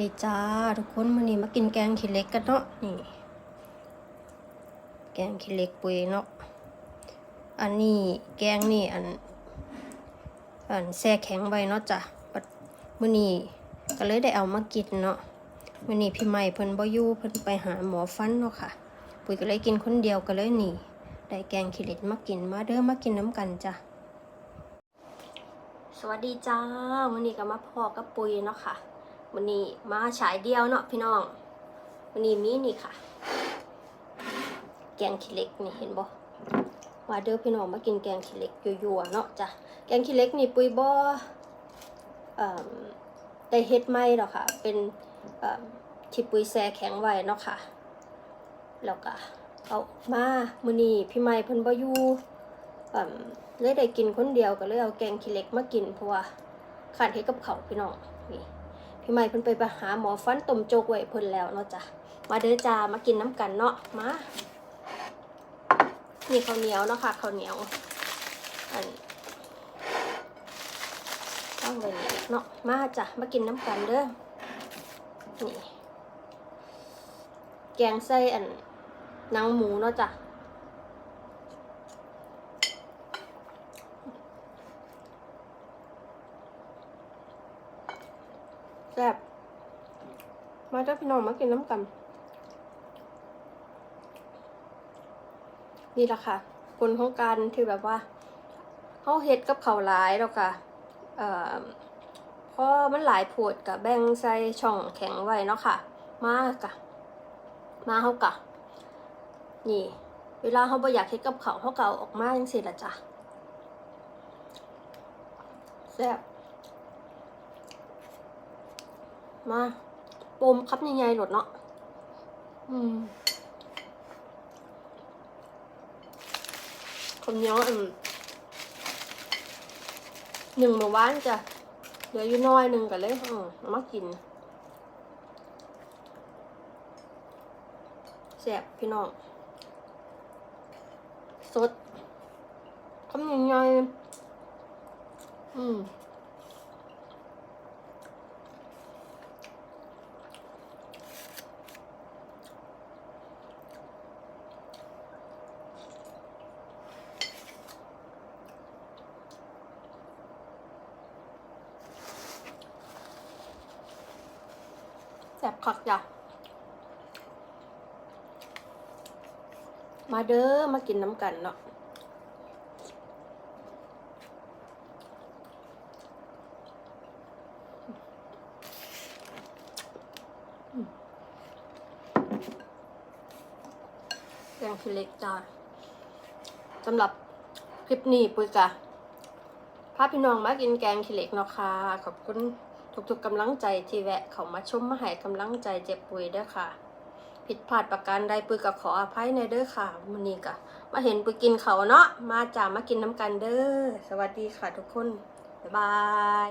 ดีจ้าทุกคนมื้อนี้มากินแกงขี้เล็กกันเนาะนี่ แกงขี้เล็กปุยเนาะอันนี้แกงนี่อัน อันแช่แข็งไว้เนาะจ้ะมื้อนี้ก็เลยได้เอามากินเนาะมื้อนี้พี่ใหม่เพิ่นบ่อยู่เพิ่นไปหาหมอฟันเนาะค่ะ ปุยก็เลยกินคนเดียวก็เลยนี่ได้แกงขี้เล็กมากินมาเด้อมากินน้ำกันจ้ะสวัสดีจ้าวันนี้ก็มาพอกับปุยเนาะค่ะ วันนี้มาฉายเดียวเนาะพี่น้องวันนี้มีนี่ค่ะ แกงขี้เล็กนี่เห็นบ่มาเด้อพี่น้องมากินแกงขี้เล็กยั่วๆเนาะจ้ะแกงขี้เล็กนี่ปุยบ่ได้เฮ็ดใหม่ดอกค่ะ เป็นที่ปุยแช่แข็งไว้เนาะค่ะแล้วก็เอามามื้อนี้พี่ใหม่เพิ่นบ่อยู่เลยได้กินคนเดียวก็เลยเอาแกงขี้เล็กมากินเพราะว่าขาดเฮ็ดกับเขาพี่น้องนี่ พี่ใหม่เพิ่นไปไปหาหมอฟันต้มโจกไว้เพิ่นแล้วเนาะจ้ะมาเด้อจ้ามากินน้ำกันเนาะมานี่ข้าวเหนียวเนาะค่ะข้าวเหนียวอันตั้งไว้นี่เนาะมาจ้ะมากินน้ำกันเด้อนี่แกงไส้อันนังหมูเนาะจ้ะ ซ่บมาเจ้าพี่น้องมากินน้ำกัน นี่แหละค่ะผลของการที่แบบว่าเขาเฮ็ดกับเขาหลายแล้วค่ะเอ่อพอมันหลายผดกับแบ่งใส่ช่องแข็งไว้เนาะค่ะ มากะมาเขากะ นี่ เวลาเขาบ่อยากเฮ็ดกับเขาเขาก็เอาออกมาจังซี่ละจ้ะแซ่บ มาปมครับยังไงหลดเนาะอืมคนเนียอืมหนึ่งเมื่วานจ้ะเหลืออยู่น้อยหนึ่งกันเลยอืมามากินแซ่บพี่น้องสดคำยังไงอืม บคักจ้ะ มาเด้อมากินน้ำกันเนาะแกงขี้เล็กจ้าสำหรับคลิปนี้ปุ้ยกะพาพี่น้องมากินแกงขี้เหล็กเนาะค่ะ ขอบคุณ ทุกๆกำลังใจที่แวะเขามาชมมาให้กำลังใจเจ็บปุยเด้อค่ะ ผิดพลาดประการใดปุยก็ขออภัยในเด้อค่ะมื้อนี้ก็มาเห็นปุยกินเขาเนาะมาจ้ามากินน้ำกันเด้อสวัสดีค่ะทุกคนบ๊ายบาย